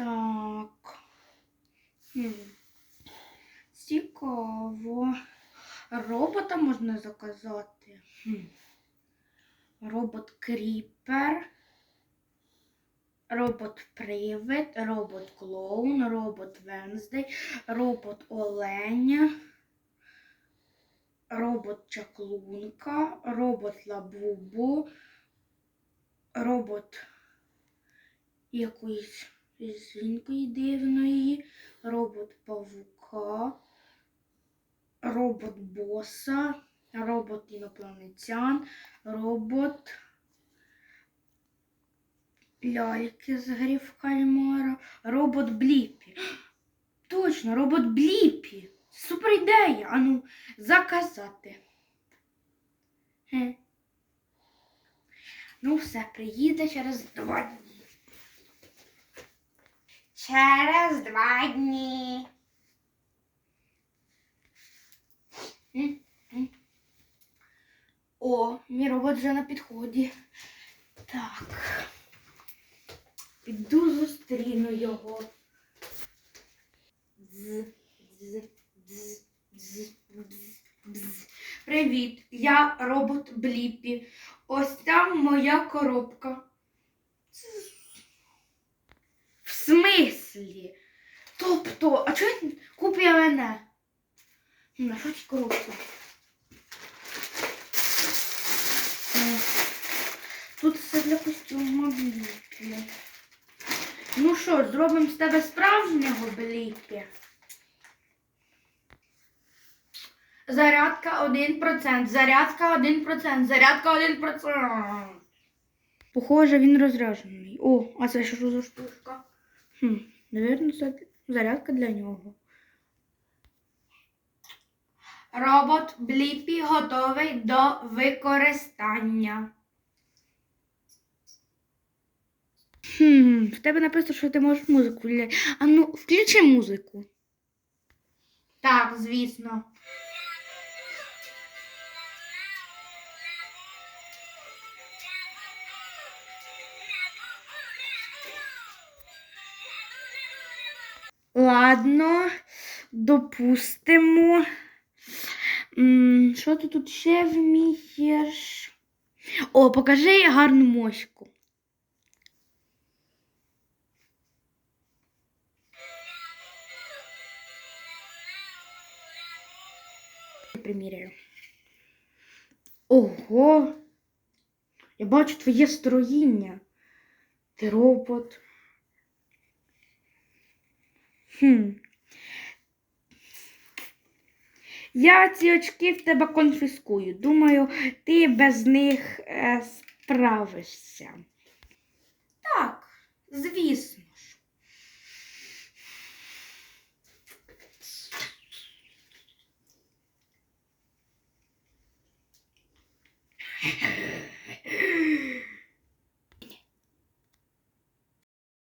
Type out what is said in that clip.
Так. Цікаво. Робота можна заказати. Робот Кріпер. Робот Привид, робот Клоун, робот Венздей, робот Оленя, робот Чаклунка, робот Лабубу, робот якоїсь жінкої дивної, робот Павука, робот Боса, робот інопланетян, робот ляльки з грів кальмара, робот Бліпі. Точно, робот Бліпі. Супер ідея. Ану, заказати. Ге. Ну, все, приїде через два дні. Через два дні. О, мій робот вже на підході. Так. Піду зустріну його. Дз, дз, дз, дз, дз. Привіт, я робот Бліпі. Ось там моя коробка. Смислі? Тобто, а чого купує мене? На що ці коробки? Е, Тут все для костюму Бліпі. Ну що, зробимо з тебе справжнього Бліпі? Зарядка 1%, зарядка 1%, зарядка 1%. Похоже, він розряджений. О, а це що за штучка? Хм, навірно, це зарядка для нього. Робот Бліпі готовий до використання. Хм, в тебе написано, що ти можеш музику. А ну, включи музику. Так, звісно. Ладно, допустимо. Що ти тут ще вмієш? О, покажи гарну моську. Приміряю. Ого! Я бачу твоє строїння. Ти робот. Хм. Я ці очки в тебе конфіскую. Думаю, ти без них е, справишся. Так, звісно.